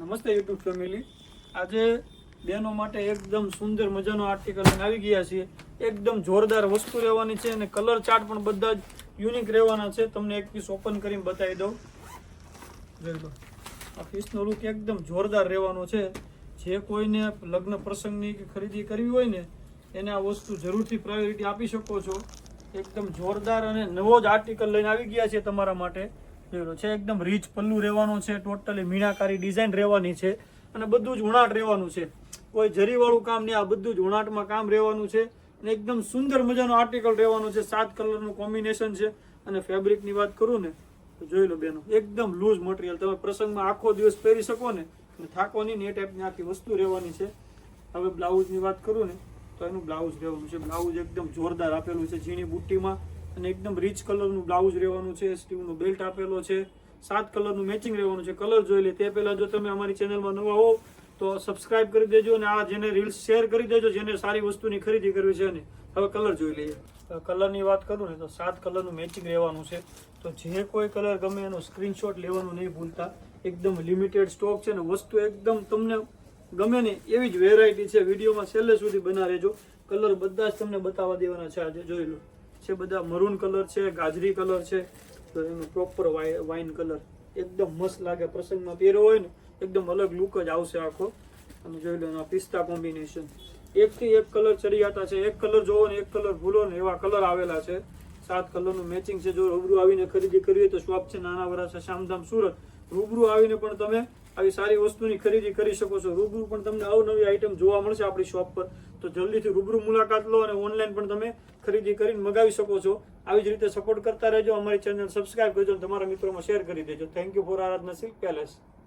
નમસ્તે YouTube family આજે બહેનો માટે એકદમ સુંદર મજાનો આર્ટિકલ આવી ગયા છીએ. એકદમ જોરદાર વસ્તુ રહેવાની છે અને કલર ચાર્ટ પણ બધા જ યુનિક રહેવાના છે. તમને એક પીસ ઓપન કરીને બતાવી દઉં. જોઈ આ પીસનો લુક એકદમ જોરદાર રહેવાનો છે. જે કોઈને લગ્ન પ્રસંગની ખરીદી કરવી હોય ને, એને આ વસ્તુ જરૂરથી પ્રાયોરિટી આપી શકો છો. એકદમ જોરદાર અને નવો જ આર્ટિકલ લઈને આવી ગયા છે તમારા માટે. જોઈ છે. એકદમ રીચ પલ્લુ રહેવાનો છે. ટોટલી મીણાકારી ડિઝાઇન રહેવાની છે. અને બધું જ ઉણાટ રહેવાનું છે. કોઈ જરીવાળું કામ નહીં. આ બધું જ ઉણાટમાં કામ રહેવાનું છે. અને એકદમ સુંદર મજાનો આર્ટિકલ રહેવાનું છે. સાત કલરનું કોમ્બિનેશન છે. અને ફેબ્રિકની વાત કરું ને, તો જોઈ લો બેનો, એકદમ લૂઝ મટીરિયલ તમે પ્રસંગમાં આખો દિવસ પહેરી શકો ને થાકો નહીં ને એ ટાઈપની આખી વસ્તુ રહેવાની છે. હવે બ્લાઉઝની વાત કરું ને, તો એનું બ્લાઉઝ રહેવાનું છે. બ્લાઉઝ એકદમ જોરદાર આપેલું છે. ઝીણી બુટ્ટીમાં અને એકદમ રીચ કલરનું બ્લાઉઝ રહેવાનું છે સ્ટીવનો બેલ્ટ આપેલો છે, સાત કલરનું મેચિંગ રહેવાનું છે. કલર જોઈ લે. તે પહેલાં જો તમે અમારી ચેનલમાં નવા હો તો સબસ્ક્રાઇબ કરી દેજો અને આ જેને રીલ્સ શેર કરી દેજો, જેને સારી વસ્તુની ખરીદી કરવી છે ને, હવે કલર જોઈ લઈએ. કલરની વાત કરું ને, તો સાત કલરનું મેચિંગ રહેવાનું છે. તો જે કોઈ કલર ગમે એનો સ્ક્રીનશોટ લેવાનું નહીં ભૂલતા. એકદમ લિમિટેડ સ્ટોક છે ને, વસ્તુ એકદમ તમને ગમે ને એવી જ વેરાયટી છે. વિડીયોમાં છેલ્લે સુધી બના રહેજો. કલર બધા જ તમને બતાવવા દેવાના છે આજે. જોઈ લો. છે બધા મરૂન કલર છે, ગાજરી કલર છે, તો એનું પ્રોપર વાઇન કલર એકદમ મસ્ત લાગે, પ્રસંગમાં પહેર્યો હોય ને, એકદમ અલગ લુક જ આવશે આખો. અને જોઈ લો પિસ્તા કોમ્બિનેશન એકથી એક કલર ચડિયાતા છે, એક કલર જોવો ને, એક કલર ભૂલો ને, એવા કલર આવેલા છે. સાત કલરનું મેચિંગ છે. જો રૂબરૂ આવીને ખરીદી કરવી તો શોપ છે. નાના વરાછા શામધામ, સુરત. રૂબરૂ આવીને પણ તમે આવી સારી વસ્તુની ખરીદી કરી શકો છો. રૂબરૂ પણ તમને અવનવી આઈટમ જોવા મળશે આપણી શોપ પર. તો જલ્દીથી રૂબરૂ મુલાકાત લો અને ઓનલાઈન પણ તમે ખરીદી કરીને મગાવી શકો છો. આવી જ રીતે સપોર્ટ કરતા રહેજો. અમારી ચેનલ સબસ્ક્રાઈબ કરજો તમારા મિત્રોમાં શેર કરી દેજો. Thank you for Aradhana silk palace